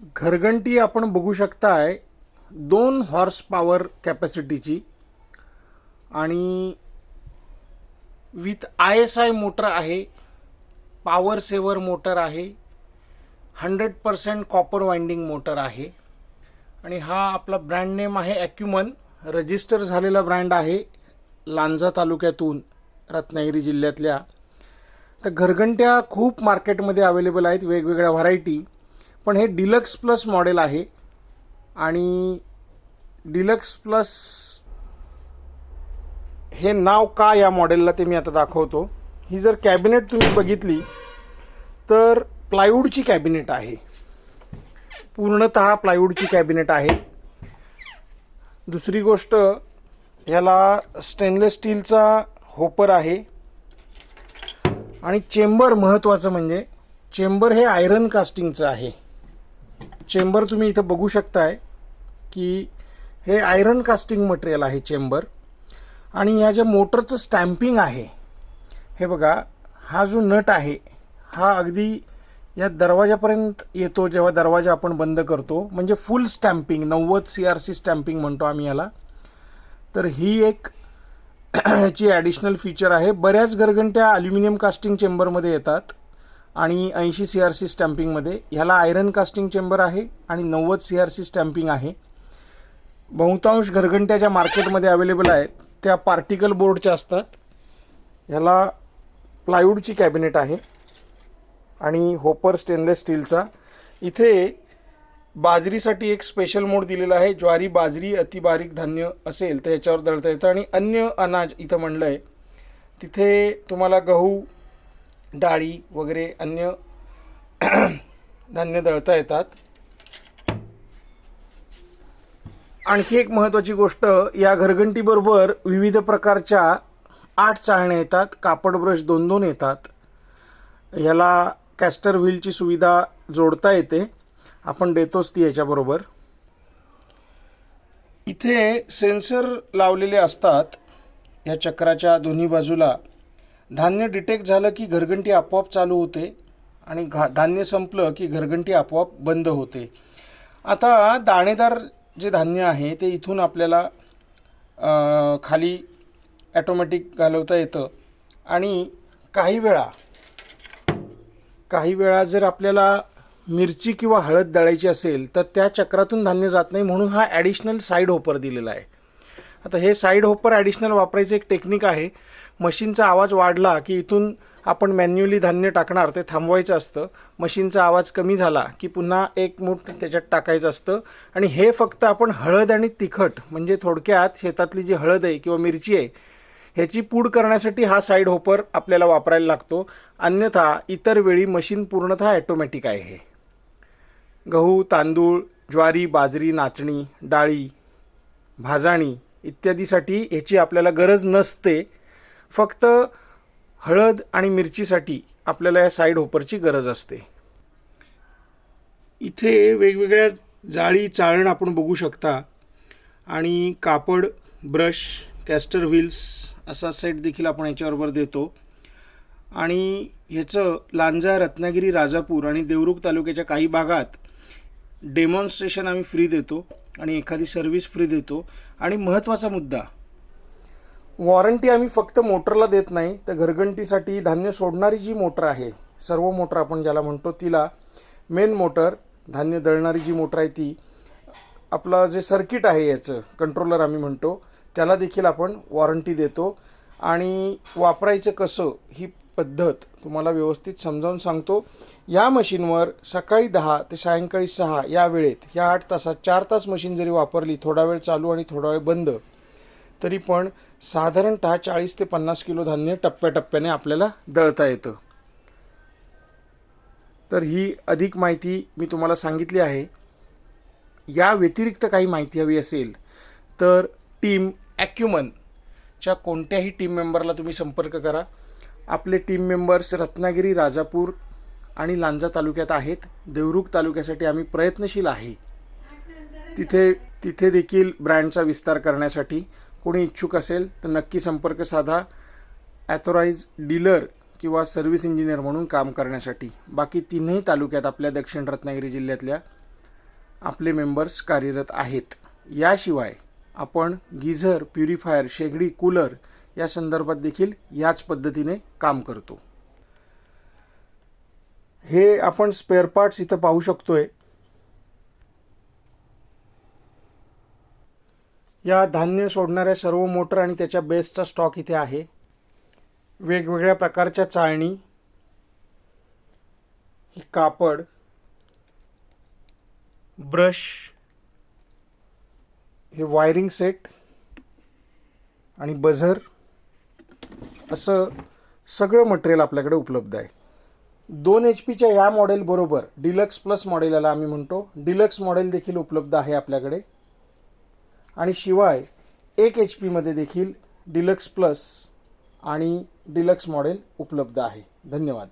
घरघंटी आपण बघू शकताय दोन हॉर्स पॉवर कॅपॅसिटीची आणि with I S I motor आहे पॉवर सेवर मोटर आहे hundred percent copper winding motor आहे. आणि हा आपला ब्रँड नेम आहे ॲक्युमन रजिस्टर झालेला ब्रँड आहे लांजा तालुक्यातून रत्नागिरी जिल्ह्यातल्या. तर घरघंट्या खूप मार्केटमध्ये अवेलेबल आहेत वेगवेगळ्या व्हरायटी पण हे डिलक्स प्लस मॉडेल आहे आणि डिलक्स प्लस हे नाव का या मॉडेलला ते मी आता दाखवतो. ही जर कॅबिनेट तुम्ही बघितली तर प्लायवूडची कॅबिनेट आहे. पूर्णत प्लायवूडची कॅबिनेट आहे. दुसरी गोष्ट ह्याला स्टेनलेस स्टीलचा होपर आहे. आणि चेंबर महत्त्वाचं म्हणजे चेंबर हे आयरन कास्टिंगचं आहे. चेंबर तुम्ही इथं बघू शकताय की हे आयरन कास्टिंग मटेरियल आहे चेंबर. आणि ह्या ज्या मोटरचं स्टॅम्पिंग आहे हे बघा हा जो नट आहे हा अगदी या दरवाजापर्यंत येतो जेव्हा दरवाजा आपण बंद करतो म्हणजे फुल स्टॅम्पिंग नव्वद सी आर सी स्टॅम्पिंग म्हणतो आम्ही याला. तर ही एक ह्याची ॲडिशनल फीचर आहे. बऱ्याच गरगंट्या अल्युमिनियम कास्टिंग चेंबरमध्ये येतात. आणि ऐंशी सी आर सी स्टॅम्पिंगमध्ये ह्याला आयरन कास्टिंग चेंबर आहे आणि नव्वद सी आर सी स्टॅम्पिंग आहे. बहुतांश घरघंट्या ज्या मार्केटमध्ये अवेलेबल आहेत त्या पार्टिकल बोर्डच्या असतात. ह्याला प्लायवूडची कॅबिनेट आहे आणि होपर स्टेनलेस स्टीलचा इथे बाजरीसाठी एक स्पेशल मोड दिलेला आहे ज्वारी बाजरी अतिबारीक धान्य असेल तर याच्यावर दळता येतं. आणि अन्य अनाज इथं म्हणलं आहे तिथे तुम्हाला गहू डाळी वगैरे अन्य धान्य दळता येतात. आणखी एक महत्त्वाची गोष्ट या घरघंटीबरोबर विविध प्रकारच्या आठ चाळण्या येतात कापड ब्रश दोन दोन येतात. ह्याला कॅस्टर व्हीलची सुविधा जोडता येते. आपण देतोच ती याच्याबरोबर. इथे सेन्सर लावलेले असतात या चक्राच्या दोन्ही बाजूला. धान्य डिटेक्ट झालं की घरघंटी आपोआप चालू होते आणि घा धान्य संपलं की घरघंटी आपोआप बंद होते. आता दाणेदार जे धान्य आहे ते इथून आपल्याला खाली ॲटोमॅटिक घालवता येतं. आणि काही वेळा काही वेळा जर आपल्याला मिरची किंवा हळद दळायची असेल तर त्या चक्रातून धान्य जात नाही म्हणून हा ॲडिशनल साईड होपर दिलेला आहे. आता हे साईड होपर ॲडिशनल वापरायचं एक टेक्निक आहे. मशीनचा आवाज वाढला की इथून आपण मॅन्युअली धान्य टाकणार ते थांबवायचं असतं. मशीनचा आवाज कमी झाला की पुन्हा एक मूठ त्याच्यात टाकायचं असतं. आणि हे फक्त आपण हळद आणि तिखट म्हणजे थोडक्यात शेतातली जी हळद आहे किंवा मिरची आहे ह्याची पूड करण्यासाठी हा साईड होपर आपल्याला वापरायला लागतो. अन्यथा इतर वेळी मशीन पूर्णतः ॲटोमॅटिक आहे हे. गहू तांदूळ ज्वारी बाजरी नाचणी डाळी भाजाणी इत्यादीसाठी ह्याची आपल्याला गरज नसते. फक्त हळद आणि मिरचीसाठी आपल्याला या साईड होपरची गरज असते. इथे वेगवेगळ्या जाळी चाळण आपण बघू शकता. आणि कापड ब्रश कॅस्टर व्हील्स असा सेट देखील आपण याच्याबरोबर देतो. आणि ह्याचं लांजा रत्नागिरी राजापूर आणि देवरुख तालुक्याच्या काही भागात डेमॉन्स्ट्रेशन आम्ही फ्री देतो. आणि एखादी सर्व्हिस फ्री देतो. आणि महत्त्वाचा मुद्दा. वॉरंटी आम्ही फक्त मोटरला देत नाही तर घरघंटीसाठी धान्य सोडणारी जी मोटर आहे सर्व मोटर आपण ज्याला म्हणतो तिला मेन मोटर धान्य दळणारी जी मोटर आहे ती आपलं जे सर्किट आहे याचं कंट्रोलर आम्ही म्हणतो त्याला देखील आपण वॉरंटी देतो. आणि वापरायचं कसं ही पद्धत तुम्हाला व्यवस्थित समजावून सांगतो. या मशीनवर सकाळी दहा ते सायंकाळी सहा या वेळेत या आठ तासात चार तास मशीन जरी वापरली थोडा वेळ चालू आणि थोडा वेळ बंद तरी पण साधारणतः चाळीस ते पन्नास किलो धान्य टप्प्याटप्प्याने आपल्याला दळता येतं. तर ही अधिक माहिती मी तुम्हाला सांगितली आहे. या व्यतिरिक्त काही माहिती हवी असेल तर टीम ॲक्युमनच्या कोणत्याही टीम मेंबरला तुम्ही संपर्क करा. आपले टीम मेंबर्स रत्नागिरी राजापूर आणि लांजा तालुक्यात आहेत. देवरुख तालुक्यासाठी आम्ही प्रयत्नशील आहे. तिथे तिथे देखील ब्रँडचा विस्तार करण्यासाठी कोणी इच्छुक असेल तर नक्की संपर्क साधा. ॲथोराईज डीलर किंवा सर्व्हिस इंजिनियर म्हणून काम करण्यासाठी. बाकी तीनही तालुक्यात आपल्या दक्षिण रत्नागिरी जिल्ह्यातल्या आपले मेंबर्स कार्यरत आहेत. याशिवाय आपण गिझर प्युरिफायर शेगडी कूलर या संदर्भात देखील याच पद्धतीने काम करतो. हे आपण स्पेअर पार्ट्स इथं पाहू शकतोय. या धान्य सोडणाऱ्या सर्व मोटर आणि त्याच्या बेसचा स्टॉक इथे आहे. वेगवेगळ्या प्रकारच्या चाळणी हे कापड ब्रश हे वायरिंग सेट आणि बझर असं सगळं मटेरियल आपल्याकडे उपलब्ध आहे. दोन एच पीच्या या मॉडेलबरोबर डिलक्स प्लस मॉडेल याला आम्ही म्हणतो. डिलक्स मॉडेल देखील उपलब्ध आहे आपल्याकडे. आणि शिवाय एक एच पीमध्ये देखील डिलक्स प्लस आणि डिलक्स मॉडेल उपलब्ध आहे. धन्यवाद.